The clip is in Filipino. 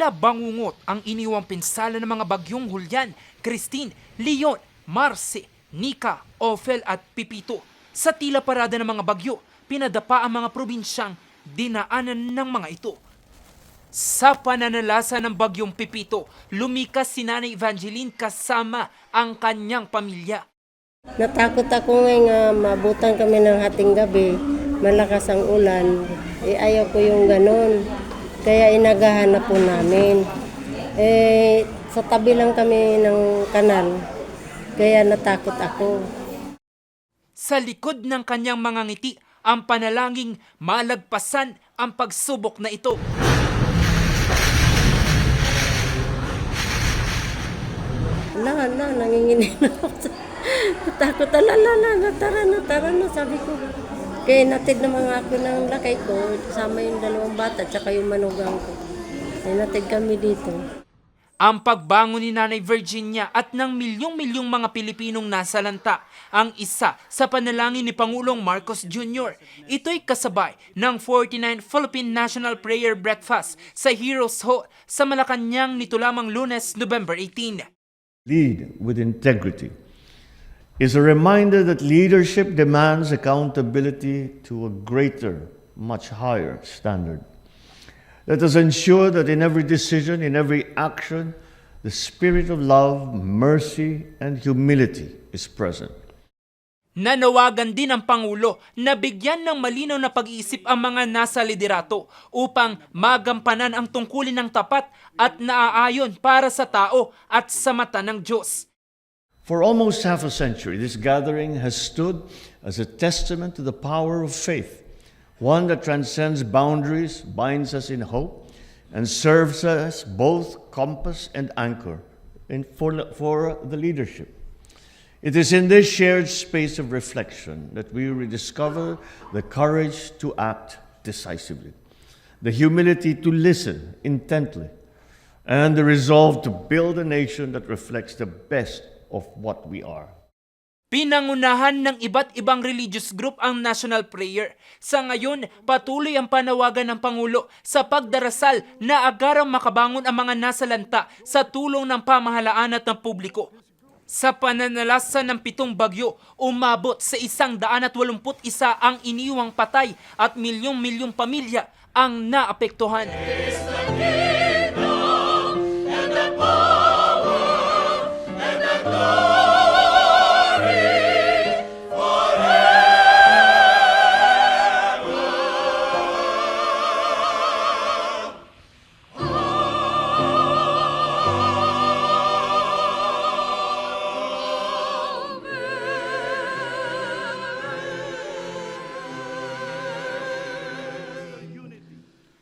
Tila bangungot ang iniwang pinsala ng mga bagyong Hulyan, Christine, Leon, Marce, Nika, Ophel at Pipito. Sa tila parada ng mga bagyo, pinadapa ang mga probinsyang dinaanan ng mga ito. Sa pananalasa ng bagyong Pipito, lumikas si Nanay Evangeline kasama ang kanyang pamilya. Natakot ako ngayon nga mabutan kami ng hating gabi, malakas ang ulan. Eh, ayaw ko yung ganon. Kaya inagahan na po namin. Eh, sa tabi lang kami ng kanal. Kaya natakot ako. Sa likod ng kanyang mga ngiti, ang panalangin malagpasan ang pagsubok na ito. Ala, ala, nanginginig na ako. Natakot, ala, ala, ala, tara na, tara na, sabi ko. Kaya natid na mga ako ng lakay ko, kasama yung dalawang bata, tsaka yung manugang ko. Kaya natid kami dito. Ang pagbangon ni Nanay Virginia at ng milyong-milyong mga Pilipinong nasa lanta ang isa sa panalangin ni Pangulong Marcos Jr. Ito'y kasabay ng 49 Philippine National Prayer Breakfast sa Heroes Hall sa Malacanang nito lamang lunes, November 18. lead with integrity is a reminder that leadership demands accountability to a greater, much higher standard. Let us ensure that in every decision, in every action, the spirit of love, mercy, and humility is present. Nanawagan din ang Pangulo na bigyan ng malinaw na pag-iisip ang mga nasa liderato upang magampanan ang tungkulin ng tapat at naaayon para sa tao at sa mata ng Diyos. For almost half a century, this gathering has stood as a testament to the power of faith, one that transcends boundaries, binds us in hope, and serves as both compass and anchor in, for, for the leadership. It is in this shared space of reflection that we rediscover the courage to act decisively, the humility to listen intently, and the resolve to build a nation that reflects the best of what we are. Pinangunahan ng iba't ibang religious group ang national prayer. Sa ngayon, patuloy ang panawagan ng Pangulo sa pagdarasal na agarang makabangon ang mga nasa lanta sa tulong ng pamahalaan at ng publiko. Sa pananalasa ng pitong bagyo, umabot sa isang daan at walumput isa ang iniwang patay at milyong-milyong pamilya ang naapektuhan.